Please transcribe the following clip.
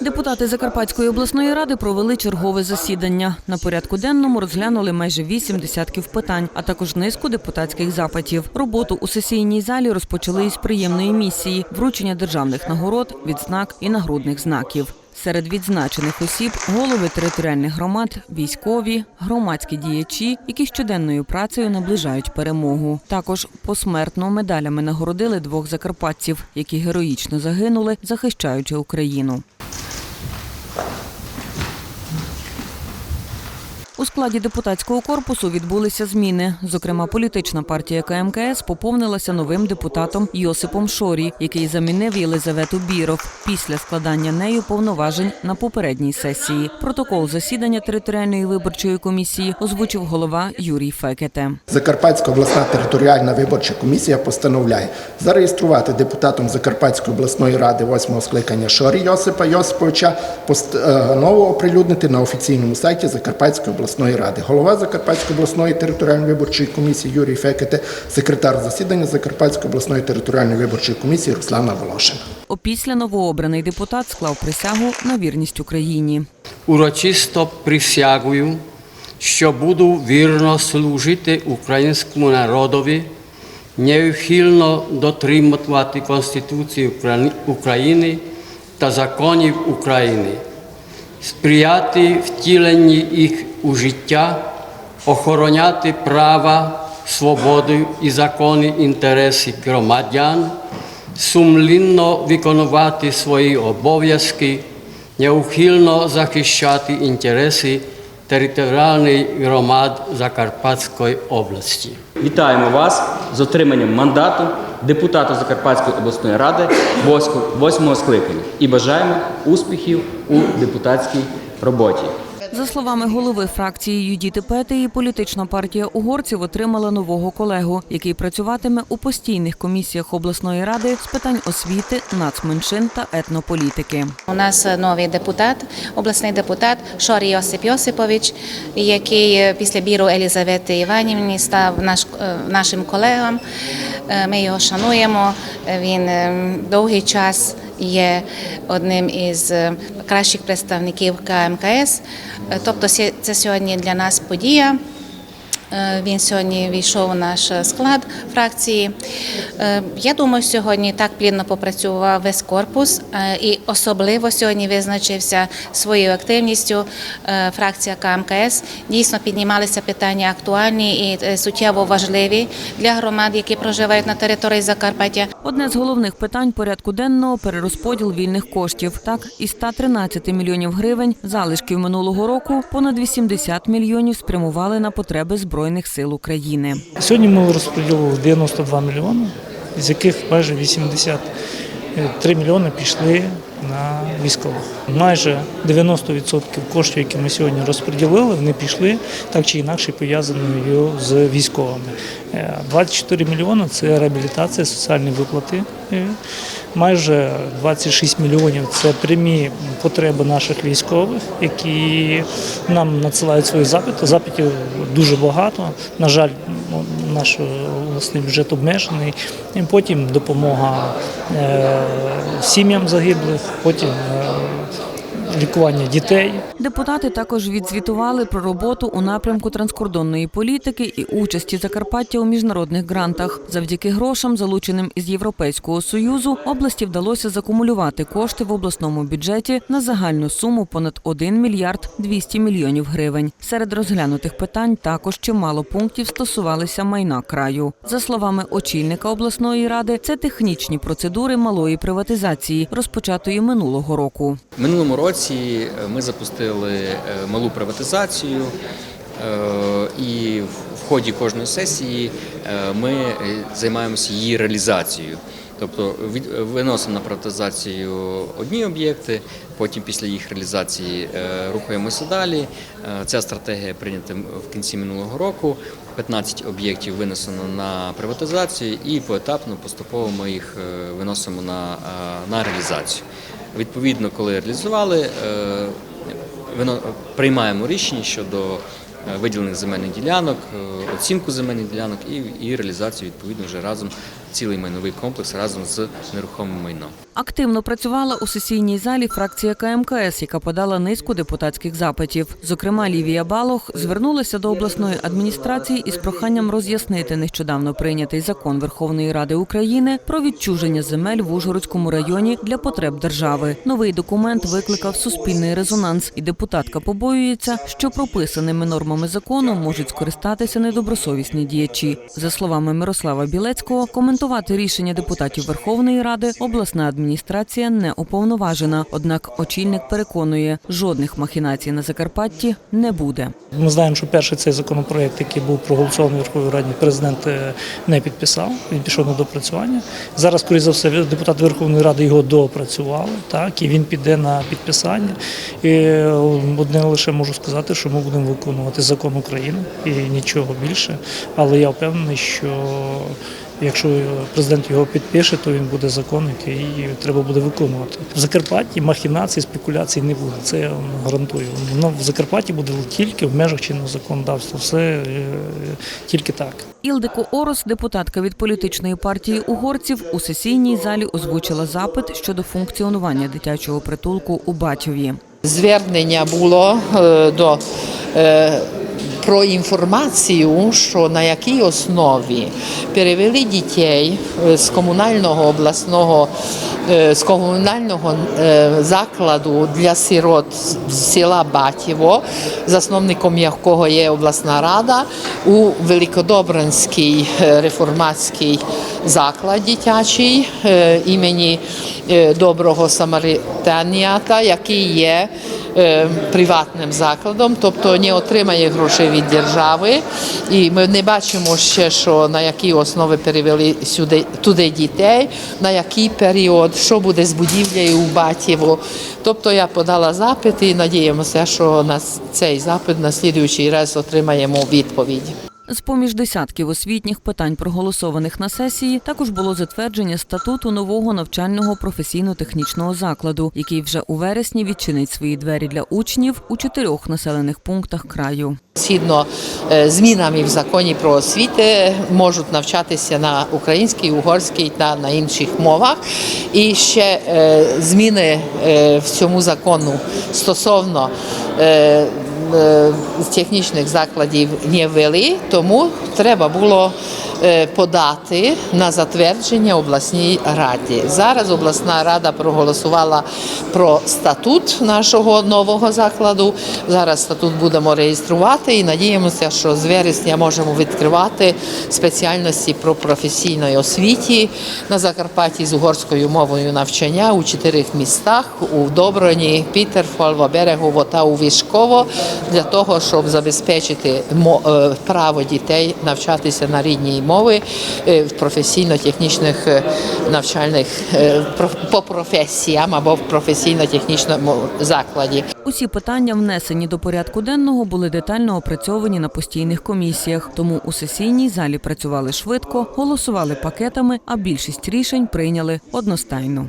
Депутати Закарпатської обласної ради провели чергове засідання. На порядку денному розглянули майже вісім десятків питань, а також низку депутатських запитів. Роботу у сесійній залі розпочали із приємної місії вручення державних нагород, відзнак і нагрудних знаків. Серед відзначених осіб голови територіальних громад, військові, громадські діячі, які щоденною працею наближають перемогу. Також посмертно медалями нагородили двох закарпатців, які героїчно загинули, захищаючи Україну. У складі депутатського корпусу відбулися зміни. Зокрема, політична партія КМКС поповнилася новим депутатом Йосипом Шорі, який замінив Єлизавету Біров після складання нею повноважень на попередній сесії. Протокол засідання територіальної виборчої комісії озвучив голова Юрій Фекете. Закарпатська обласна територіальна виборча комісія постановляє зареєструвати депутатом Закарпатської обласної ради восьмого скликання Шорі Йосипа Йосиповича, постанову оприлюднити на офіційному сайті Закарпатської обласної ради. Голова Закарпатської обласної територіальної виборчої комісії Юрій Фекете, секретар засідання Закарпатської обласної територіальної виборчої комісії Руслана Волошина. Опісля новообраний депутат склав присягу на вірність Україні. Урочисто присягую, що буду вірно служити українському народові, неухильно дотримувати Конституції України та законів України, сприяти втіленні їх у життя, охороняти права, свободу і законні інтереси громадян, сумлінно виконувати свої обов'язки, неухильно захищати інтереси територіальних громад Закарпатської області. Вітаємо вас з отриманням мандату депутата Закарпатської обласної ради восьмого скликання і бажаємо успіхів у депутатській роботі. За словами голови фракції Юдіти Петеї, політична партія угорців отримала нового колегу, який працюватиме у постійних комісіях обласної ради з питань освіти, нацменшин та етнополітики. У нас новий депутат, обласний депутат Шорі Йосип Йосипович, який після біру Елізавети Іванівни став наш, е, нашим колегом. Е, Ми його шануємо. Він е, довгий час є одним із е, кращих представників КМКС. Е, Тобто це сьогодні для нас подія. Е, Він сьогодні війшов у наш склад фракції. Е, Я думаю, сьогодні так плідно попрацював весь корпус, е, і особливо сьогодні визначився своєю активністю е, фракція КМКС. Дійсно піднімалися питання актуальні і е, суттєво важливі для громад, які проживають на території Закарпаття. Одне з головних питань порядку денного перерозподіл вільних коштів. Так, із 113 мільйонів гривень залишків минулого року понад 80 мільйонів спрямували на потреби збройних сил України. Сьогодні ми розподілили 92 мільйони, з яких майже 83 мільйони пішли на військових. Майже 90% коштів, які ми сьогодні розподілили, вони пішли так чи інакше пов'язаною з військовими. Е, 24 мільйони це реабілітація, соціальні виплати. Е, Майже 26 мільйонів це прямі потреби наших військових, які нам надсилають свої запити. Запитів дуже багато. На жаль, ну, наш власний бюджет обмежений. І потім допомога е, сім'ям загиблих, потім е, лікування дітей. Депутати також відзвітували про роботу у напрямку транскордонної політики і участі Закарпаття у міжнародних грантах. Завдяки грошам, залученим із Європейського союзу, області вдалося закумулювати кошти в обласному бюджеті на загальну суму понад 1 мільярд 200 мільйонів гривень. Серед розглянутих питань також чимало пунктів стосувалися майна краю. За словами очільника обласної ради, це технічні процедури малої приватизації, розпочатої минулого року. Минулому році е, ми запустили е, малу приватизацію, е, і в- ході кожної сесії е, ми займаємося її реалізацією. Тобто виносимо на приватизацію одні об'єкти, потім після їх реалізації рухаємося далі. Ця стратегія прийнята в кінці минулого року. 15 об'єктів винесено на приватизацію і поетапно поступово ми їх виносимо на, на реалізацію. Відповідно, коли реалізували, приймаємо рішення щодо е, виділених земельних ділянок, е, оцінку земельних ділянок і, і реалізацію відповідно вже разом цілий майновий комплекс разом з нерухомим майном. Активно працювала у сесійній залі фракція КМКС, яка подала низку депутатських запитів. Зокрема, Лівія Балох звернулася до обласної адміністрації із проханням роз'яснити нещодавно прийнятий закон Верховної Ради України про відчуження земель в Ужгородському районі для потреб держави. Новий документ викликав суспільний резонанс, і депутатка побоюється, що прописаними нормами закону можуть скористатися недобросовісні діячі. За словами Мирослава Білецького, коментувати рішення депутатів Верховної Ради обласна адміністрація не уповноважена. Однак очільник переконує, жодних махінацій на Закарпатті не буде. Ми знаємо, що перший цей законопроект, який був проголосований в Верховній Раді, президент е, не підписав. Він пішов на допрацювання. Зараз, скоріше за все, депутати Верховної Ради його доопрацювали, так і він піде на підписання. І е, одне лише можу сказати, що ми будемо виконувати закон України і нічого більше. Але я впевнений, що Якщо президент його підпише, то він буде закон, який треба буде виконувати. В Закарпатті махінацій, спекуляцій не буде. Це я вам гарантую. Воно в Закарпатті буде тільки в межах чинного законодавства. Все е, тільки так. Ілдико Орос, депутатка від політичної партії угорців, у сесійній залі озвучила запит щодо функціонування дитячого притулку у Батьові. Звернення було е, до е, про інформацію, що на якій основі перевели дітей е, з комунального обласного е, з комунального е, закладу для сирот села Батєво, засновником якого є обласна рада, у Великодобринський е, реформатський заклад дитячий імені доброго самаританята, який є приватним закладом, тобто не отримає грошей від держави. І ми не бачимо ще, що на якій основі перевели сюди туди дітей, на який період, що буде з будівлею у Батєво. Тобто я подала запит і надіємося, що на цей запит на слідуючий раз отримаємо відповідь. З поміж десятків освітніх питань, проголосованих на сесії, також було затвердження статуту нового навчального професійно-технічного закладу, який вже у вересні відчинить свої двері для учнів у чотирьох населених пунктах краю. Згідно е, змінами в законі про освіти можуть навчатися на українській, угорській та на інших мовах. І ще е, зміни е, в цьому закону стосовно е, е, технічних закладів не вели, тому треба було подати на затвердження обласній раді. Зараз обласна рада проголосувала про статут нашого нового закладу. Зараз статут будемо реєструвати і надіємося, що з вересня можемо відкривати спеціальності про професійної освіті на Закарпатті з угорською мовою навчання у чотирьох містах у Доброні, Пітерфольво, Берегово та у Вішково для того, щоб забезпечити е, право дітей навчатися на рідній мові е, в професійно-технічних е, навчальних е, по професіям або в професійно-технічному закладі. Усі питання, внесені до порядку денного, були детально опрацьовані на постійних комісіях. Тому у сесійній залі працювали швидко, голосували пакетами, а більшість рішень прийняли одностайно.